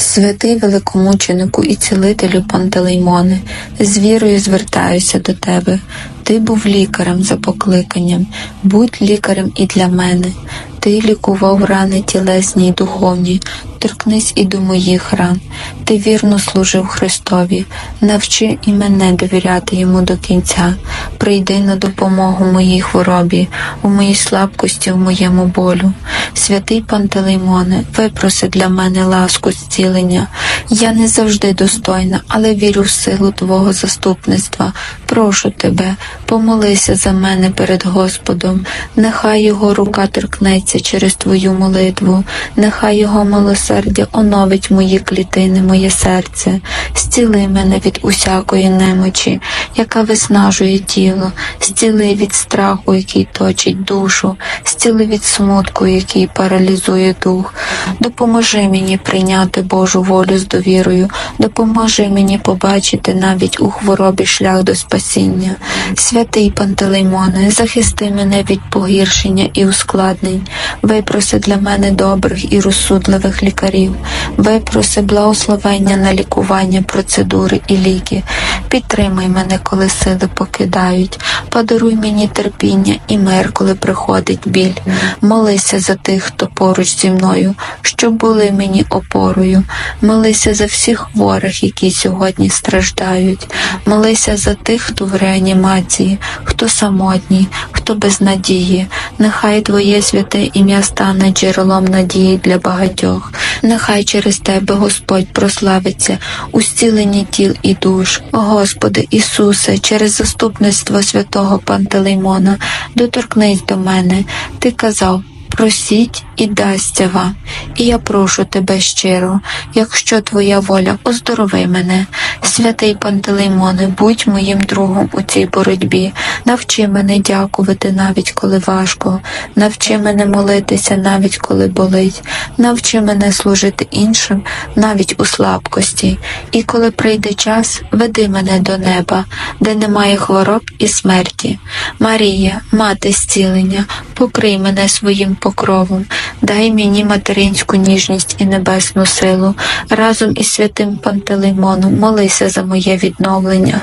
Святий великомученику і цілителю Пантелеймоне, з вірою звертаюся до тебе. Ти був лікарем за покликанням, будь лікарем і для мене. Ти лікував рани тілесні й духовні, торкнись і до моїх ран. Ти вірно служив Христові, навчи і мене довіряти йому до кінця. Прийди на допомогу моїй хворобі, у моїй слабкості, в моєму болю. Святий Пантелеймоне, випроси для мене ласку зцілення. Я не завжди достойна, але вірю в силу Твого заступництва. Прошу тебе, помолися за мене перед Господом. Нехай його рука торкнеться через Твою молитву, нехай його милосердя оновить мої клітини, моє серце. Зціли мене від усякої немочі, яка виснажує тіло, зціли від страху, який точить душу, зціли від смутку, який паралізує дух. Допоможи мені прийняти Божу волю з довірою, допоможи мені побачити навіть у хворобі шлях до спасіння. Святий Пантелеймоне, захисти мене від погіршення і ускладнень, випроси для мене добрих і розсудливих лікарів, випроси благословення на лікування, процедури і ліки. Підтримай мене, коли сили покидають, подаруй мені терпіння і мир, коли приходить біль. Молися за тих, хто поруч зі мною, щоб були мені опорою. Молися за всіх хворих, які сьогодні страждають. Молися за тих, хто в реанімації, хто самотній, хто без надії. Нехай Твоє святе ім'я стане джерелом надії для багатьох. Нехай через Тебе Господь прославиться у зціленні тіл і душ. Господи Ісусе, через заступництво святого Пантелеймона, доторкнись до мене. Ти казав. Просіть і дасться вам, і я прошу тебе щиро, якщо твоя воля, оздорови мене. Святий Пантелеймоне, будь моїм другом у цій боротьбі. Навчи мене дякувати навіть коли важко, навчи мене молитися навіть коли болить, навчи мене служити іншим навіть у слабкості. І коли прийде час, веди мене до неба, де немає хвороб і смерті. Марія, мати зцілення, покрий мене своїм покровом, дай мені материнську ніжність і небесну силу. Разом із святим Пантелеймоном молися за моє відновлення.